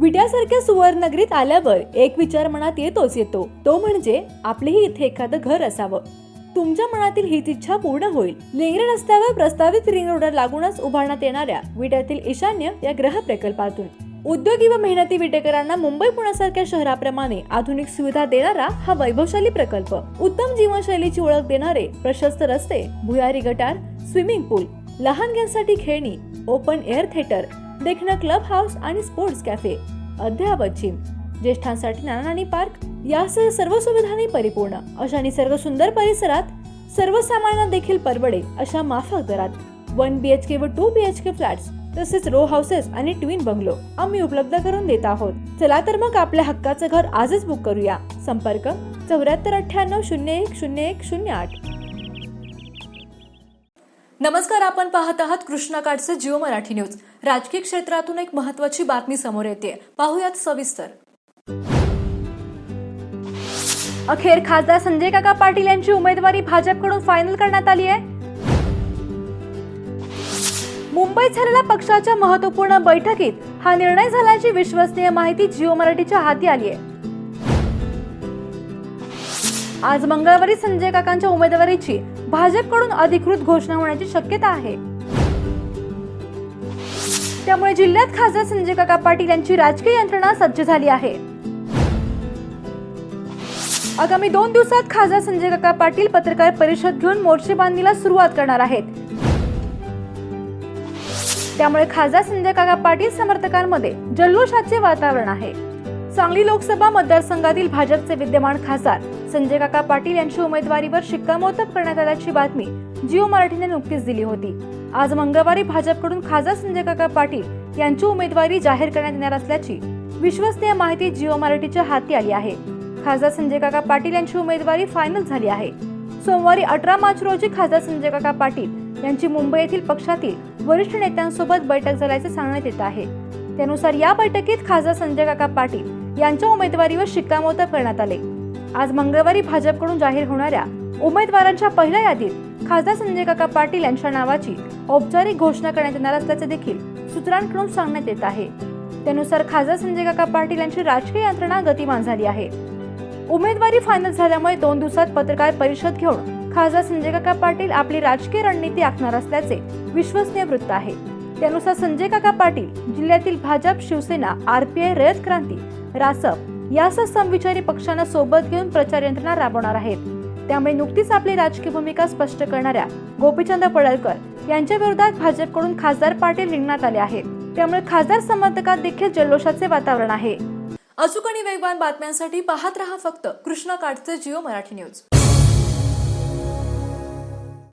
विट्यासारख्या सुवर्णनगरीत आल्यावर एक विचार मनात येतोच येतो. तो म्हणजे आपलेही इथे एखादं घर असावं. तुमच्या मनातील हीच इच्छा पूर्ण होईल. लेंगरे रस्त्यावर प्रस्तावित रिंग रोडर लागूनच उभारण्यात येणाऱ्या विट्यातील ईशान्य या ग्रह प्रकल्पातून. उद्योगी व मेहनती विटेकरांना मुंबई पुण्यासारख्या शहराप्रमाणे आधुनिक सुविधा देणारा हा वैभवशाली प्रकल्प. उत्तम जीवनशैलीची ओळख देणारे प्रशस्त रस्ते भुयारी गटार स्विमिंग पूल लहानग्यांसाठी खेळणी ओपन एअर थिएटर देखणं क्लब हाऊस आणि स्पोर्ट्स कॅफे. अद्ययावत जिम ज्येष्ठांसाठी नानानी पार्क यासह सर्व सुविधांनी परिपूर्ण. अशा निसर्ग सुंदर परिसरात सर्वसामान्यांना देखील परवडे अशा माफक दरात. वन बी एच के व two B H K flats तसेच रो हाऊसेस आणि ट्विन बंगलो आम्ही उपलब्ध करून देत आहोत. चला तर मग आपल्या हक्काचं घर आजच बुक करूया. संपर्क चौऱ्याहत्तर अठ्ठ्याण्णव शून्य एक शून्य एक शून्य आठ. नमस्कार आपण पाहत आहात कृष्णाकाठचे जिओ मराठी न्यूज. राजकीय क्षेत्रातून एक महत्वाची बातमी समोर येते. पाहूयात सविस्तर. अखेर खासदार संजय काका पाटील यांची उमेदवारी भाजपकडून फायनल करण्यात आली आहे. मुंबईत झालेल्या पक्षाच्या महत्त्वपूर्ण बैठकीत हा निर्णय झाल्याची विश्वसनीय माहिती जिओ मराठीच्या हाती आली आहे. आज मंगळवारी संजय काकांच्या उमेदवारीची भाजपकडून अधिकृत घोषणा होण्याची शक्यता आहे. त्यामुळे जिल्ह्यात खासदार संजय काका पाटील यांची राजकीय यंत्रणा सज्ज झाली आहे. आगामी दोन दिवसात खासदार संजय काका पाटील पत्रकार परिषद घेऊन मोर्चे बांधणीला सुरुवात करणार आहेत. त्यामुळे खासदार संजय काका पाटील समर्थकांमध्ये जल्लोषाचे वातावरण आहे. सांगली लोकसभा मतदारसंघातील भाजपचे विद्यमान खासदार संजय काका पाटील यांची उमेदवारीवर शिक्कामोर्तब करण्यात आल्याची बातमी जिओ मराठीने नुकतीच दिली होती. आज मंगळवारी भाजपकडून खासदार संजय काका पाटील यांची उमेदवारी जाहीर करण्यात येणार असल्याची विश्वसनीय माहिती जिओ मराठीच्या हाती आली आहे. खासदार संजय काका पाटील यांची उमेदवारी फायनल झाली आहे. सोमवारी अठरा मार्च रोजी खासदार संजय काका पाटील यांची मुंबई येथील पक्षातील वरिष्ठ नेत्यांसोबत बैठक झाल्याचे सांगण्यात येत आहे. त्यानुसार या बैठकीत खासदार संजय काका पाटील यांच्या उमेदवारीवर शिक्कामोर्तब करण्यात आले. आज मंगळवारी भाजपकडून जाहीर होणाऱ्या उमेदवारांच्या पहिल्या यादीत खासदार संजय काका पाटील यांच्या नावाची औपचारिक घोषणा करण्यात येणार असल्याचे देखील सूत्रांकडून सांगण्यात येत आहे. त्यानुसार खासदार संजय काका पाटील यांची राजकीय यंत्रणा गतिमान झाली आहे. उमेदवारी फायनल झाल्यामुळे दोन दिवसात पत्रकार परिषद घेऊन खासदार संजय काका पाटील आपली राजकीय रणनीती आखणार असल्याचे विश्वसनीय वृत्त आहे. त्यानुसार संजय काका पाटील जिल्ह्यातील भाजप शिवसेना आरपीआय रयत क्रांती रासप यासह समविचारी पक्षांना सोबत घेऊन प्रचार यंत्रणा राबवणार आहेत. त्यामुळे नुकतीच आपली राजकीय भूमिका स्पष्ट करणाऱ्या गोपीचंद पडळकर यांच्या विरोधात भाजपकडून खासदार पाटील रिंगणात आले आहेत. त्यामुळे खासदार समर्थकात देखील जल्लोषाचे वातावरण आहे. अचूक आणि वेगवान बातम्यांसाठी पाहत रहा फक्त कृष्णा काठचे जिओ मराठी न्यूज.